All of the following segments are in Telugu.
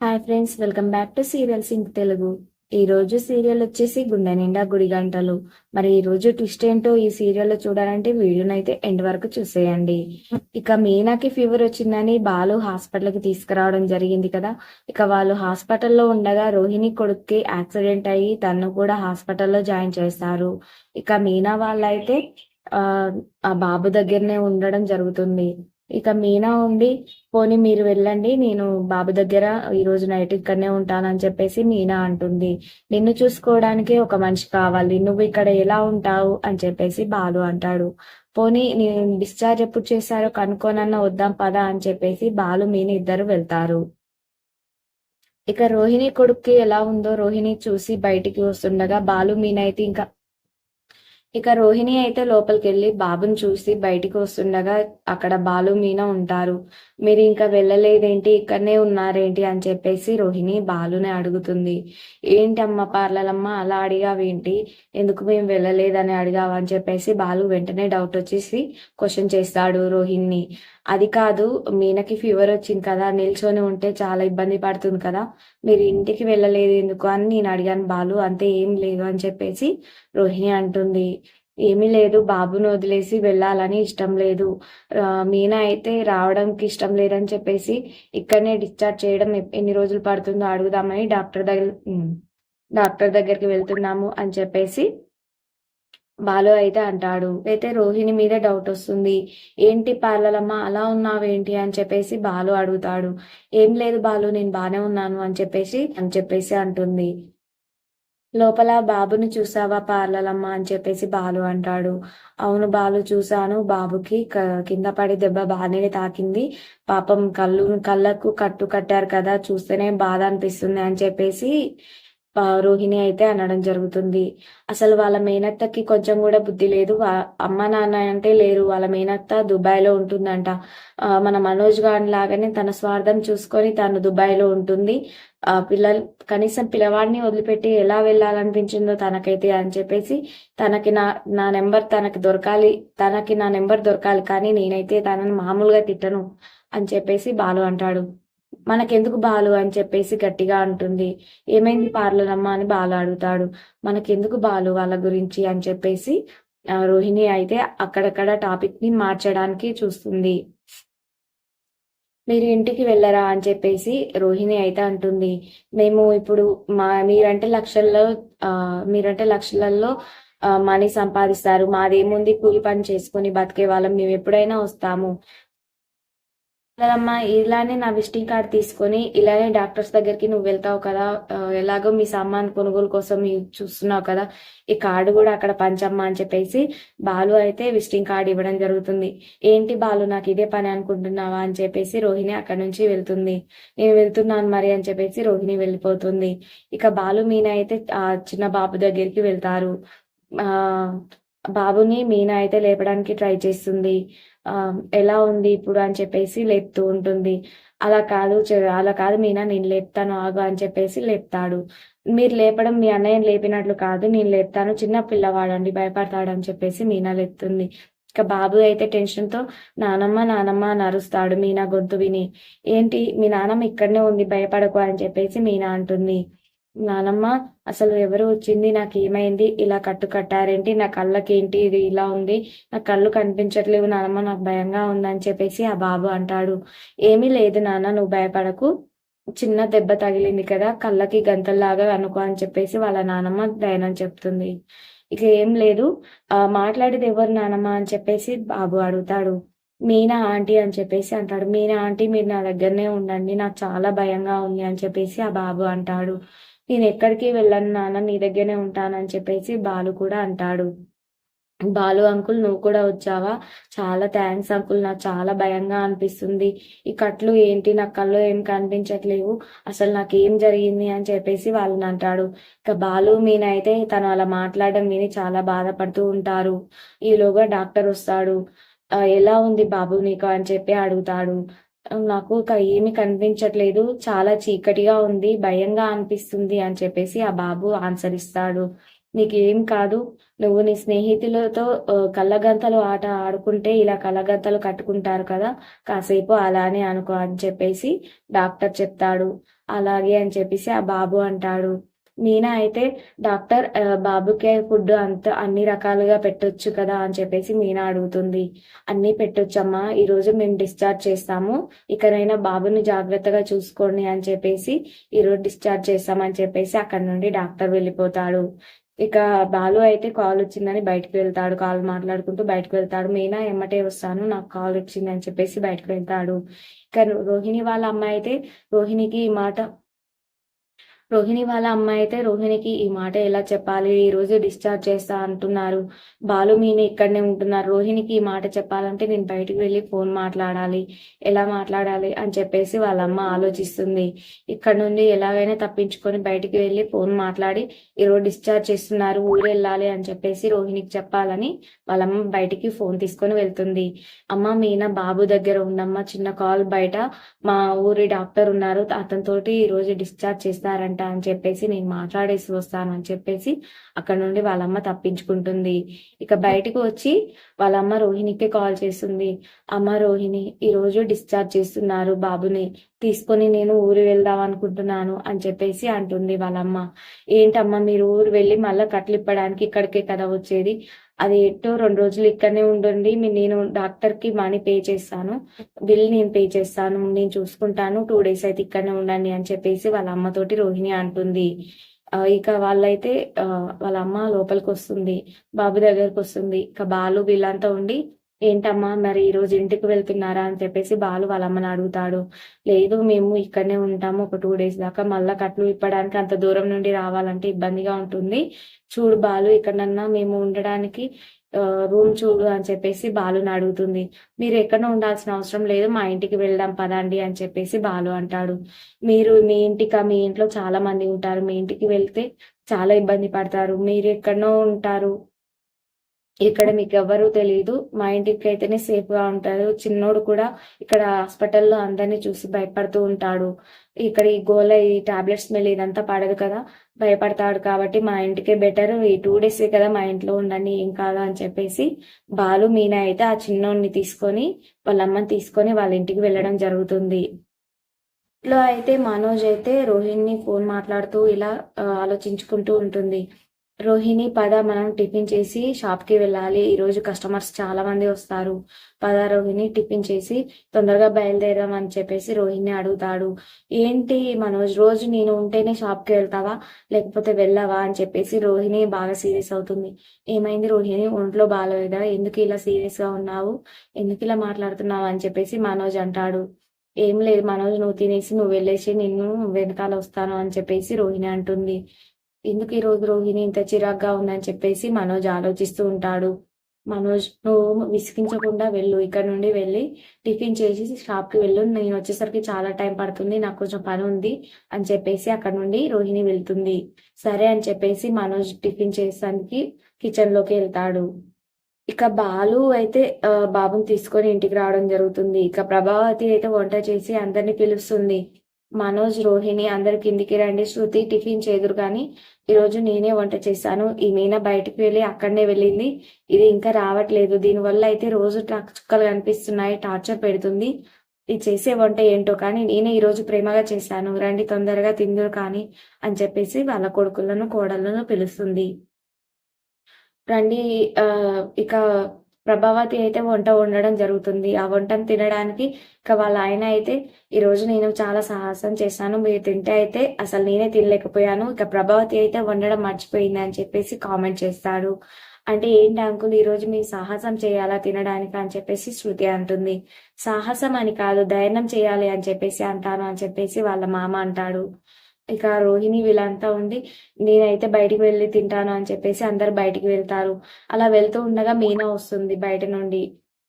Hi friends welcome back to serial sync Telugu ఈ రోజు సీరియల్ వచ్చేసి గుండె నిండా గుడి గంటలు. మరి ఈ రోజు ట్విస్ట్ ఏంటో ఈ సీరియల్లో చూడాలంటే అయితే ఎండ్ వరకు చూసేయండి. ఇక మీనాకి ఫీవర్ వచ్చిందని బాలు హాస్పిటల్కి తీసుకురావడం జరిగింది కదా. ఇక వాళ్ళు హాస్పిటల్లో ఉండగా రోహిణి కొడుక్కి యాక్సిడెంట్ అయ్యి తను కూడా హాస్పిటల్లో జాయిన్ చేస్తారు ఇక మీనా వాళ్ళైతే ఆ బాబు దగ్గరనే ఉండడం జరుగుతుంది. ఇక మీనా ఉండి పోనీ మీరు వెళ్ళండి నేను బాబు దగ్గర ఈ రోజు నైట్ ఇక్కడనే ఉంటానని చెప్పేసి మీనా అంటుంది. నిన్ను చూసుకోవడానికి ఒక మనిషి కావాలి. నువ్వు ఇక్కడ ఎలా ఉంటావు? అని చెప్పేసి బాలు అంటాడు. పోనీ నేను డిశ్చార్జ్ ఎప్పుడు చేశారో కనుక్కోనన్నా వద్దాం పదా అని చెప్పేసి బాలు మీన ఇద్దరు వెళ్తారు. ఇక రోహిణి కొడుక్కి ఎలా ఉందో రోహిణి చూసి బయటికి వస్తుండగా బాలు మీన అయితే ఇంకా ఇక రోహిణి అయితే లోపలికి వెళ్ళి బాబుని చూసి బయటికి వస్తుండగా అక్కడ బాలు మీన ఉంటారు. మీరు ఇంకా వెళ్ళలేదేంటి? ఇక్కడనే ఉన్నారేంటి? అని చెప్పేసి రోహిణి బాలుని అడుగుతుంది. ఏంటి అమ్మ పార్లలమ్మ? అలా అడిగావేంటి ఎందుకు మేము వెళ్ళలేదని అడిగావా? అని చెప్పేసి బాలు వెంటనే డౌట్ వచ్చేసి క్వశ్చన్ చేస్తాడు రోహిణి అది కాదు మీనకి ఫీవర్ వచ్చింది కదా నిల్చొని ఉంటే చాలా ఇబ్బంది పడుతుంది కదా మీరు ఇంటికి వెళ్ళలేదు ఎందుకు అని నేను అడిగాను బాలు అంతే ఏం లేదు అని చెప్పేసి రోహిణి అంటుంది. ఏమీ లేదు బాబును వదిలేసి వెళ్ళాలని ఇష్టం లేదు. మీనా అయితే రావడానికి ఇష్టం లేదని చెప్పేసి ఇక్కడనే డిశ్చార్జ్ చేయడం ఎన్ని రోజులు పడుతుందో అడుగుదామని డాక్టర్ దగ్గర డాక్టర్ దగ్గరికి వెళ్తున్నాము అని చెప్పేసి బాలు అయితే అంటాడు అయితే రోహిణి మీద డౌట్ వస్తుంది. ఏంటి పార్లలమ్మ అలా ఉన్నావేంటి? అని చెప్పేసి బాలు అడుగుతాడు. ఏం లేదు బాలు నేను బానే ఉన్నాను అని చెప్పేసి అని చెప్పేసి అంటుంది. లోపల బాబుని చూసావా పార్లలమ్మ? అని చెప్పేసి బాలు అంటాడు. అవును బాలు చూశాను. బాబుకి కింద పడి దెబ్బ బాగానే తాకింది. పాపం కళ్ళు కళ్ళకు కట్టు కట్టారు కదా చూస్తేనే బాధ అనిపిస్తుంది అని చెప్పేసి రోహిణి అయితే అనడం జరుగుతుంది. అసలు వాళ్ళ మేనత్తకి కొంచెం కూడా బుద్ధి లేదు. అమ్మ నాన్న అంటే లేరు. వాళ్ళ మేనత్త దుబాయ్లో ఉంటుందంట మన మనోజ్ గాన్ లాగానే తన స్వార్థం చూసుకొని తను దుబాయ్లో ఉంటుంది. ఆ పిల్లలు కనీసం పిల్లవాడిని వదిలిపెట్టి ఎలా వెళ్ళాలనిపించిందో తనకైతే అని చెప్పేసి తనకి నా నా నెంబర్ తనకి దొరకాలి తనకి నా నెంబర్ దొరకాలి కానీ నేనైతే తనని మామూలుగా తిట్టను అని చెప్పేసి బాలు అంటాడు. మనకెందుకు బాలు అని చెప్పేసి గట్టిగా అంటుంది. ఏమైంది పార్లనమ్మ అని బాలు అడుగుతాడు. మనకెందుకు బాలు వాళ్ళ గురించి అని చెప్పేసి రోహిణి అయితే అక్కడక్కడ టాపిక్ని మార్చడానికి చూస్తుంది. మీరు ఇంటికి వెళ్ళరా అని చెప్పేసి రోహిణి అయితే అంటుంది. మేము ఇప్పుడు మా మీరంటే లక్షల్లో ఆ మీరంటే లక్షలలో మనీ సంపాదిస్తారు. మాదేముంది కూలి పని చేసుకుని బతికే వాళ్ళం. మేము ఎప్పుడైనా వస్తాము. కదమ్మా ఇలానే నా విజిటింగ్ కార్డ్ తీసుకొని ఇలానే డాక్టర్స్ దగ్గరికి నువ్వు వెళ్తావు కదా ఎలాగో మీ సామాన్ కొనుగోలు కోసం చూస్తున్నావు కదా ఈ కార్డు కూడా అక్కడ పంచమ్మా అని చెప్పేసి బాలు అయితే విజిటింగ్ కార్డు ఇవ్వడం జరుగుతుంది. ఏంటి బాలు నాకు ఇదే పని అనుకుంటున్నావా అని చెప్పేసి రోహిణి అక్కడ నుంచి వెళ్తుంది. నేను వెళ్తున్నాను మరి అని చెప్పేసి రోహిణి వెళ్ళిపోతుంది. ఇక బాలు మీన అయితే ఆ చిన్న బాబు దగ్గరికి వెళ్తారు. ఆ బాబుని మీనా అయితే లేపడానికి ట్రై చేస్తుంది. ఎలా ఉంది ఇప్పుడు అని చెప్పేసి లేపుతూ ఉంటుంది. అలా కాదు అలా కాదు మీనా నేను లేపుతాను ఆగు అని చెప్పేసి లేపుతాడు. మీరు లేపడం మీ అన్నయ్య లేపినట్లు కాదు నేను లేపుతాను చిన్న పిల్లవాడండి భయపడతాడు అని చెప్పేసి మీనా లేపుతుంది. ఇక బాబు అయితే టెన్షన్తో నానమ్మ నానమ్మ అని అరుస్తాడు మీనా గొంతు విని. ఏంటి మీ నానమ్మ ఇక్కడనే ఉంది భయపడకు అని చెప్పేసి మీనా అంటుంది. నానమ్మ అసలు ఎవరు వచ్చింది? నాకు ఏమైంది ఇలా కట్టు కట్టారేంటి? నా కళ్ళకి ఏంటి ఇది ఇలా ఉంది. నా కళ్ళు కనిపించట్లేవు నానమ్మ నాకు భయంగా ఉందని చెప్పేసి ఆ బాబు అంటాడు. ఏమీ లేదు నాన్న నువ్వు భయపడకు. చిన్న దెబ్బ తగిలింది కదా కళ్ళకి గంతల్లాగా అనుకో అని చెప్పేసి వాళ్ళ నానమ్మ దయనం చెప్తుంది. ఇక ఏం లేదు. ఆ మాట్లాడేది ఎవరు నానమ్మ అని చెప్పేసి బాబు అడుగుతాడు. మీనా ఆంటీ అని చెప్పేసి అంటాడు. మీనా ఆంటీ మీరు నా దగ్గరనే ఉండండి నాకు చాలా భయంగా ఉంది అని చెప్పేసి ఆ బాబు అంటాడు. నేను ఎక్కడికి వెళ్ళను నాన్న నీ దగ్గరనే ఉంటానని చెప్పేసి బాలు కూడా అంటాడు. బాలు అంకుల్ నువ్వు కూడా వచ్చావా? చాలా థ్యాంక్స్ అంకుల్ నాకు చాలా భయంగా అనిపిస్తుంది. ఈ కట్లు ఏంటి? నా కళ్ళు ఏం కనిపించట్లేవు. అసలు నాకు ఏం జరిగింది అని చెప్పేసి వాళ్ళని అంటాడు. ఇక బాలు మీనైతే తను అలా మాట్లాడడం విని చాలా బాధపడుతూ ఉంటారు. ఈలోగా డాక్టర్ వస్తాడు. ఎలా ఉంది బాబు నీకు? అని చెప్పి అడుగుతాడు. నాకు ఏమి కనిపించట్లేదు. చాలా చీకటిగా ఉంది. భయంగా అనిపిస్తుంది అని చెప్పేసి ఆ బాబు ఆన్సర్ ఇస్తాడు. నీకేం కాదు. నువ్వు నీ స్నేహితులతో కళ్ళగంతలు ఆట ఆడుకుంటే ఇలా కళ్ళగంతలు కట్టుకుంటారు కదా కాసేపు అలానే అనుకో అని చెప్పేసి డాక్టర్ చెప్తాడు. అలాగే అని చెప్పేసి ఆ బాబు అంటాడు. మీనా అయితే డాక్టర్ బాబుకే ఫుడ్ అంత అన్ని రకాలుగా పెట్టొచ్చు కదా అని చెప్పేసి మీనా అడుగుతుంది. అన్ని పెట్టొచ్చమ్మా ఈరోజు మేము డిశ్చార్జ్ చేస్తాము. ఇకనైనా బాబుని జాగ్రత్తగా చూసుకోండి అని చెప్పేసి ఈ రోజు డిశ్చార్జ్ చేస్తామని చెప్పేసి అక్కడ నుండి డాక్టర్ వెళ్ళిపోతాడు. ఇక బాలు అయితే కాల్ వచ్చిందని బయటకు వెళ్తాడు. కాల్ మాట్లాడుకుంటూ బయటకు వెళ్తాడు. మీనా ఎమ్మటే వస్తాను. నాకు కాల్ వచ్చింది అని చెప్పేసి బయటకు వెళ్తాడు. ఇక రోహిణి వాళ్ళ అమ్మాయి అయితే రోహిణికి ఈ మాట రోహిణి వాళ్ళ అమ్మాయి అయితే రోహిణికి ఈ మాట ఎలా చెప్పాలి? ఈ రోజు డిశ్చార్జ్ చేస్తా అంటున్నారు. బాలు మీని ఇక్కడనే ఉంటున్నారు. రోహిణికి ఈ మాట చెప్పాలంటే నేను బయటికి వెళ్ళి ఫోన్ మాట్లాడాలి. ఎలా మాట్లాడాలి? అని చెప్పేసి వాళ్ళ అమ్మ ఆలోచిస్తుంది. ఇక్కడ నుండి ఎలాగైనా తప్పించుకొని బయటికి వెళ్ళి ఫోన్ మాట్లాడి ఈరోజు డిశ్చార్జ్ చేస్తున్నారు ఊరు వెళ్ళాలి అని చెప్పేసి రోహిణికి చెప్పాలని వాళ్ళమ్మ బయటికి ఫోన్ తీసుకొని వెళ్తుంది. అమ్మ మీనా బాబు దగ్గర ఉందమ్మ చిన్న కాల్ బయట. మా ఊరి డాక్టర్ ఉన్నారు. అతనితోటి ఈ రోజు డిశ్చార్జ్ చేస్తారంట. అని చెప్పేసి నేను మాట్లాడేసి వస్తాను అని చెప్పేసి అక్కడ నుండి వాళ్ళమ్మ తప్పించుకుంటుంది. ఇక బయటకు వచ్చి వాళ్ళమ్మ రోహిణికి కాల్ చేస్తుంది. అమ్మ రోహిణి ఈ రోజు డిశ్చార్జ్ చేస్తున్నారు బాబుని. తీసుకొని నేను ఊరు వెళ్దాం అనుకుంటున్నాను అని చెప్పేసి అంటుంది వాళ్ళమ్మ. ఏంటమ్మా మీరు ఊరు వెళ్ళి మళ్ళీ కట్లు ఇప్పడానికి ఇక్కడికే కదా వచ్చేది? అది ఎట్టో రెండు రోజులు ఇక్కడనే ఉండండి నేను డాక్టర్కి మనీ పే చేస్తాను బిల్ నేను పే చేస్తాను నేను చూసుకుంటాను టూ డేస్ అయితే ఇక్కడనే ఉండండి అని చెప్పేసి వాళ్ళ అమ్మతోటి రోహిణి అంటుంది. ఇక వాళ్ళైతే వాళ్ళ అమ్మ లోపలికి వస్తుంది బాబు దగ్గరకు వస్తుంది. ఇక బాలు వీళ్ళంతా ఉండి ఏంటమ్మా మరి ఈ రోజు ఇంటికి వెళ్తున్నారా అని చెప్పేసి బాలు వాళ్ళ అమ్మని అడుగుతాడు. లేదు మేము ఇక్కడనే ఉంటాము ఒక టూ డేస్ దాకా. మళ్ళా కట్లు ఇప్పడానికి అంత దూరం నుండి రావాలంటే ఇబ్బందిగా ఉంటుంది. చూడు బాలు ఇక్కడన్నా మేము ఉండడానికి రూమ్ చూడు అని చెప్పేసి బాలుని అడుగుతుంది. మీరు ఎక్కడ ఉండాల్సిన అవసరం లేదు మా ఇంటికి వెళ్దాం పదండి అని చెప్పేసి బాలు అంటాడు. మీరు మీ ఇంటికా మీ ఇంట్లో చాలా మంది ఉంటారు. మీ ఇంటికి వెళ్తే చాలా ఇబ్బంది పడతారు. మీరు ఎక్కడనో ఉంటారు. ఇక్కడ మీకు ఎవ్వరూ తెలియదు మా ఇంటికి అయితేనే సేఫ్గా ఉంటారు చిన్నోడు కూడా ఇక్కడ హాస్పిటల్లో అందరినీ చూసి భయపడుతూ ఉంటాడు. ఇక్కడ ఈ గోల ఈ టాబ్లెట్స్ స్మెల్ ఇదంతా పడదు కదా. భయపడతాడు కాబట్టి మా ఇంటికే బెటర్. ఈ టూ డేస్ కదా మా ఇంట్లో ఉండండి ఏం కాదు అని చెప్పేసి బాలు మీనా అయితే ఆ చిన్నోడిని తీసుకొని వాళ్ళ అమ్మని తీసుకొని వాళ్ళ ఇంటికి వెళ్ళడం జరుగుతుంది. ఇంట్లో అయితే మనోజ్ అయితే రోహిణిని ఫోన్ మాట్లాడుతూ ఇలా ఆలోచించుకుంటూ ఉంటుంది. రోహిణి పద మనం టిఫిన్ చేసి షాప్కి వెళ్ళాలి. ఈ రోజు కస్టమర్స్ చాలా మంది వస్తారు. పద రోహిణి టిఫిన్ చేసి తొందరగా బయలుదేరాం అని చెప్పేసి రోహిణి అడుగుతాడు. ఏంటి మనోజ్ రోజు నేను ఉంటేనే షాప్కి వెళ్తావా? లేకపోతే వెళ్ళావా? అని చెప్పేసి రోహిణి బాగా సీరియస్ అవుతుంది. ఏమైంది రోహిణి? ఒంట్లో బాగాలేదా? ఎందుకు ఇలా సీరియస్గా ఉన్నావు? ఎందుకు ఇలా మాట్లాడుతున్నావు? అని చెప్పేసి మనోజ్ అంటాడు. ఏం లేదు మనోజ్ నువ్వు తినేసి నువ్వు వెళ్ళేసి నిన్ను వెనకాల వస్తాను అని చెప్పేసి రోహిణి అంటుంది. ఎందుకు ఈ రోజు రోహిణి ఇంత చిరాగ్గా ఉందని చెప్పేసి మనోజ్ ఆలోచిస్తూ ఉంటాడు. మనోజ్ నువ్వు విసిగించకుండా వెళ్ళు ఇక్కడ నుండి వెళ్ళి టిఫిన్ చేసి షాప్కి వెళ్ళు నేను వచ్చేసరికి చాలా టైం పడుతుంది నాకు కొంచెం పని ఉంది అని చెప్పేసి అక్కడ నుండి రోహిణి వెళ్తుంది. సరే అని చెప్పేసి మనోజ్ టిఫిన్ చేసానికి కిచెన్లోకి వెళ్తాడు. ఇక బాలు అయితే బాబుని తీసుకొని ఇంటికి రావడం జరుగుతుంది. ఇక ప్రభావతి అయితే వంట చేసి అందరిని పిలుస్తుంది. మనోజ్ రోహిణి అందరి కిందికి రండి. శృతి టిఫిన్ చేదురు కానీ ఈరోజు నేనే వంట చేశాను. ఈ మీనా బయటికి వెళ్ళి అక్కడనే వెళ్ళింది. ఇది ఇంకా రావట్లేదు. దీనివల్ల అయితే రోజు నాకు చుక్కలు కనిపిస్తున్నాయి. టార్చర్ పెడుతుంది. ఇది చేసే వంట ఏంటో కానీ నేనే ఈరోజు ప్రేమగా చేశాను. రండి తొందరగా తిందురు కానీ అని చెప్పేసి వాళ్ళ కొడుకులను కోడళ్ళను పిలుస్తుంది. రండి ఇక ప్రభావతి అయితే వంట వండడం జరుగుతుంది. ఆ వంటను తినడానికి ఇక వాళ్ళ ఆయన అయితే ఈరోజు నేను చాలా సాహసం చేశాను. మీరు తింటే అయితే అసలు నేనే తినలేకపోయాను. ఇక ప్రభావతి అయితే వండడం మర్చిపోయింది అని చెప్పేసి కామెంట్ చేస్తాడు. అంటే ఏంటి అంకుల్ ఈ రోజు మీ సాహసం చేయాలా తినడానికి అని చెప్పేసి శృతి అంటుంది. సాహసం అని కాదు ధైర్యం చేయాలి అని చెప్పేసి అంటాను అని చెప్పేసి వాళ్ళ మామ అంటాడు. ఇక రోహిణి వీళ్ళంతా ఉండి నేనైతే బయటికి వెళ్ళి తింటాను అని చెప్పేసి అందరు బయటికి వెళ్తారు. అలా వెళ్తూ ఉండగా మీనా వస్తుంది బయట నుండి.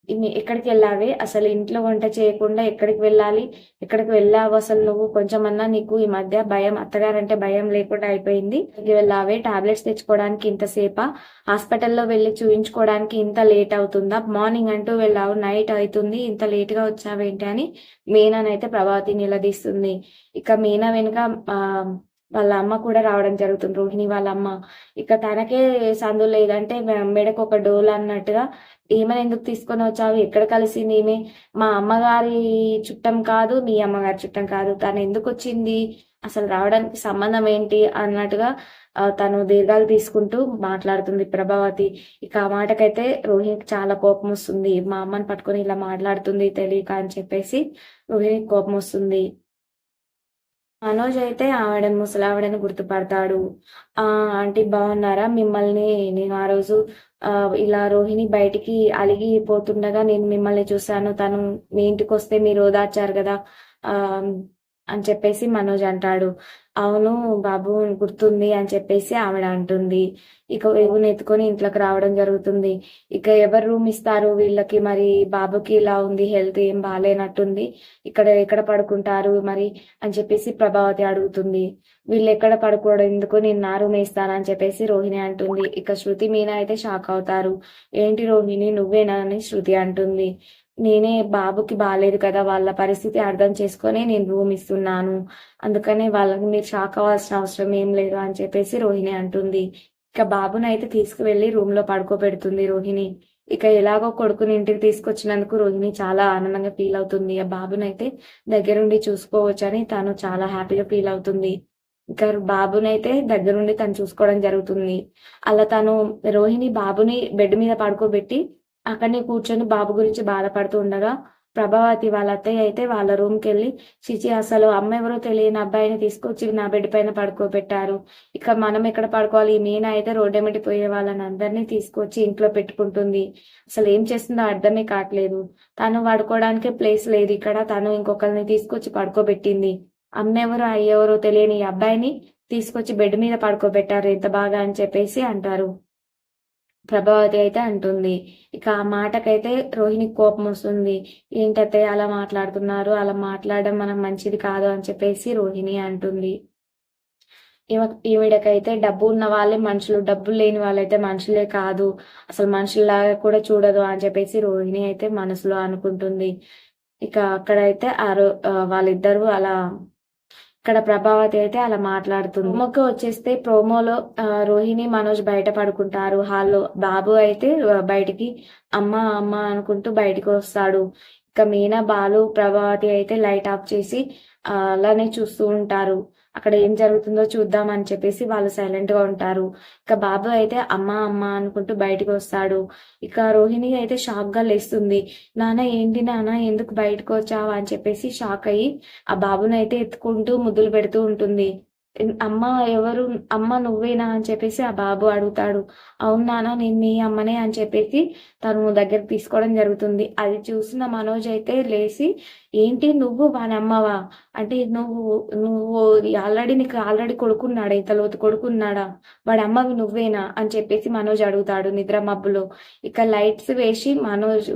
ఎక్కడికి వెళ్ళావే? అసలు ఇంట్లో వంట చేయకుండా ఎక్కడికి వెళ్ళాలి? ఎక్కడికి వెళ్ళావు అసలు నువ్వు? కొంచెమన్నా నీకు ఈ మధ్య భయం అత్తగారంటే భయం లేకుండా అయిపోయింది. వెళ్ళావే? టాబ్లెట్స్ తెచ్చుకోవడానికి ఇంతసేపా హాస్పిటల్లో వెళ్ళి చూయించుకోవడానికి ఇంత లేట్ అవుతుందా? మార్నింగ్ అంటూ వెళ్ళావు నైట్ అవుతుంది ఇంత లేట్గా వచ్చావేంటి అని మీనానైతే ప్రభావతి నిలదీస్తుంది. ఇక మీనా వెనుక ఆ వాళ్ళ అమ్మ కూడా రావడం జరుగుతుంది. రోహిణి వాళ్ళ అమ్మ. ఇక తనకే సందు లేదంటే మెడకు ఒక డోల్ అన్నట్టుగా ఈమెను ఎందుకు తీసుకొని వచ్చావు? ఎక్కడ కలిసింది ఈమె మా అమ్మగారి చుట్టం కాదు మీ అమ్మగారి చుట్టం కాదు. తను ఎందుకు వచ్చింది? అసలు రావడానికి సంబంధం ఏంటి? అన్నట్టుగా తను దీర్ఘాలు తీసుకుంటూ మాట్లాడుతుంది ప్రభావతి. ఇక ఆ మాటకైతే రోహిణికి చాలా కోపం వస్తుంది. మా అమ్మని పట్టుకొని ఇలా మాట్లాడుతుంది తెలియక అని చెప్పేసి రోహిణికి కోపం వస్తుంది. మనోజ్ అయితే ఆవిడ ముసలావిడని గుర్తుపడతాడు. ఆ ఆంటీ బాగున్నారా మిమ్మల్ని నేను ఆ రోజు ఆ, ఇలా రోహిణి బయటికి అలిగిపోతుండగా నేను మిమ్మల్ని చూశాను. తను మీ ఇంటికి వస్తే మీరు ఓదార్చారు కదా ఆ అని చెప్పేసి మనోజ్ అంటాడు. అవును బాబు గుర్తుంది అని చెప్పేసి ఆవిడ అంటుంది. ఇక వేగుని ఎత్తుకొని ఇంట్లోకి రావడం జరుగుతుంది. ఇక ఎవరు రూమ్ ఇస్తారు? వీళ్ళకి మరి బాబుకి ఇలా ఉంది హెల్త్ ఏం బాగాలేనట్టుంది ఇక్కడ ఎక్కడ పడుకుంటారు మరి అని చెప్పేసి ప్రభావతి అడుగుతుంది. వీళ్ళు ఎక్కడ పడుకోవడం? ఎందుకు నేను నా రూమ్ ఇస్తానని చెప్పేసి రోహిణి అంటుంది. ఇక శృతి మీనా అయితే షాక్ అవుతారు. ఏంటి రోహిణి నువ్వేనా అని శృతి అంటుంది. నేనే బాబుకి బాగాలేదు కదా వాళ్ళ పరిస్థితి అర్థం చేసుకొని నేను రూమ్ ఇస్తున్నాను. అందుకనే వాళ్ళకి మీరు షాక్ అవ్వాల్సిన అవసరం ఏం లేదు అని చెప్పేసి రోహిణి అంటుంది. ఇక బాబుని అయితే తీసుకువెళ్ళి రూమ్లో పడుకోబెడుతుంది రోహిణి. ఇక ఎలాగో కొడుకుని ఇంటికి తీసుకొచ్చినందుకు రోహిణి చాలా ఆనందంగా ఫీల్ అవుతుంది. ఆ బాబునైతే దగ్గరుండి చూసుకోవచ్చని తను చాలా హ్యాపీగా ఫీల్ అవుతుంది. ఇంకా బాబునైతే దగ్గరుండి తను చూసుకోవడం జరుగుతుంది. అలా తను రోహిణి బాబుని బెడ్ మీద పడుకోబెట్టి అక్కడనే కూర్చొని బాబు గురించి బాధపడుతూ ఉండగా ప్రభావతి వాళ్ళ అత్తయ్య అయితే వాళ్ళ రూమ్కి వెళ్ళి చిచి అసలు అమ్మ ఎవరో తెలియని అబ్బాయిని తీసుకొచ్చి నా బెడ్ పైన పడుకోబెట్టారు. ఇక మనం ఎక్కడ పడుకోవాలి? ఈ మీనా అయితే రోడ్డెమిటి పోయే వాళ్ళని అందరినీ తీసుకొచ్చి ఇంట్లో పెట్టుకుంటుంది. అసలు ఏం చేస్తుందో అర్థమే కావట్లేదు. తను పడుకోవడానికి ప్లేస్ లేదు. ఇక్కడ తను ఇంకొకరిని తీసుకొచ్చి పడుకోబెట్టింది. అమ్మ ఎవరో అయ్యెవరో తెలియని ఈ అబ్బాయిని తీసుకొచ్చి బెడ్ మీద పడుకోబెట్టారు. ఎంత బాగా? అని చెప్పేసి అంటారు. ప్రభావతి అయితే అంటుంది. ఇక ఆ మాటకైతే రోహిణికి కోపం వస్తుంది. ఏంటైతే అలా మాట్లాడుతున్నారు. అలా మాట్లాడడం మనం మంచిది కాదు అని చెప్పేసి రోహిణి అంటుంది. ఈవిడకైతే డబ్బు ఉన్న వాళ్ళే మనుషులు. డబ్బులు లేని వాళ్ళైతే మనుషులే కాదు. అసలు మనుషుల్లాగా కూడా చూడదు అని చెప్పేసి రోహిణి అయితే మనసులో అనుకుంటుంది. ఇక అక్కడైతే ఆ రో ఆ వాళ్ళిద్దరూ అలా ఇక్కడ ప్రభావతి అయితే అలా మాట్లాడుతుంది. ప్రోమోకి వచ్చేస్తే ప్రోమోలో రోహిణి మనోజ్ బయట పడుకుంటారు. హాల్లో బాబు అయితే బయటికి అమ్మ అమ్మ అనుకుంటూ బయటికి వస్తాడు. ఇక మీనా బాలు ప్రభావతి అయితే లైట్ ఆఫ్ చేసి అలానే చూస్తూ ఉంటారు. అక్కడ ఏం జరుగుతుందో చూద్దాం అని చెప్పేసి వాళ్ళు సైలెంట్గా ఉంటారు. ఇక బాబు అయితే అమ్మ అమ్మ అనుకుంటూ బయటికి వస్తాడు. ఇక రోహిణి అయితే షాక్గా లేస్తుంది. నాన్న ఏంటి నాన్న ఎందుకు బయటకు వచ్చావు అని చెప్పేసి షాక్ అయ్యి ఆ బాబుని అయితే ఎత్తుకుంటూ ముద్దులు పెడుతూ ఉంటుంది. అమ్మ ఎవరు అమ్మ నువ్వేనా అని చెప్పేసి ఆ బాబు అడుగుతాడు. అవును నాన్న నేను మీ అమ్మనే అని చెప్పేసి తను దగ్గర తీసుకోవడం జరుగుతుంది. అది చూసిన మనోజ్ అయితే లేచి ఏంటి నువ్వు వాని అమ్మవా అంటే నువ్వు నువ్వు ఆల్రెడీ నీకు ఆల్రెడీ కొడుకున్నాడా ఇంత లోతు కొడుకున్నాడా? వాడి అమ్మవి నువ్వేనా? అని చెప్పేసి మనోజ్ అడుగుతాడు నిద్ర మబ్బులో. ఇక లైట్స్ వేసి మనోజ్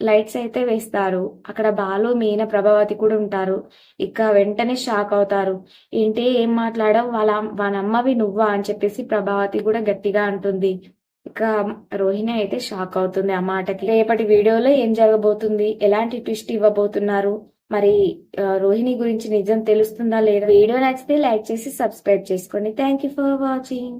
లైట్స్ అయితే వేస్తారు. అక్కడ బాలు మీన ప్రభావతి కూడా ఉంటారు. ఇక వెంటనే షాక్ అవుతారు. ఏంటి ఏం మాట్లాడావు? వాళ్ళ వాళ్ళ అమ్మవి నువ్వా? అని చెప్పేసి ప్రభావతి కూడా గట్టిగా అంటుంది. ఇక రోహిణి అయితే షాక్ అవుతుంది. ఆ మాటకి రేపటి వీడియోలో ఏం జరగబోతుంది? ఎలాంటి ట్విస్ట్ ఇవ్వబోతున్నారు? మరి రోహిణి గురించి నిజం తెలుస్తుందా లేదా? వీడియో నచ్చితే లైక్ చేసి సబ్స్క్రైబ్ చేసుకోండి. Thank you for watching.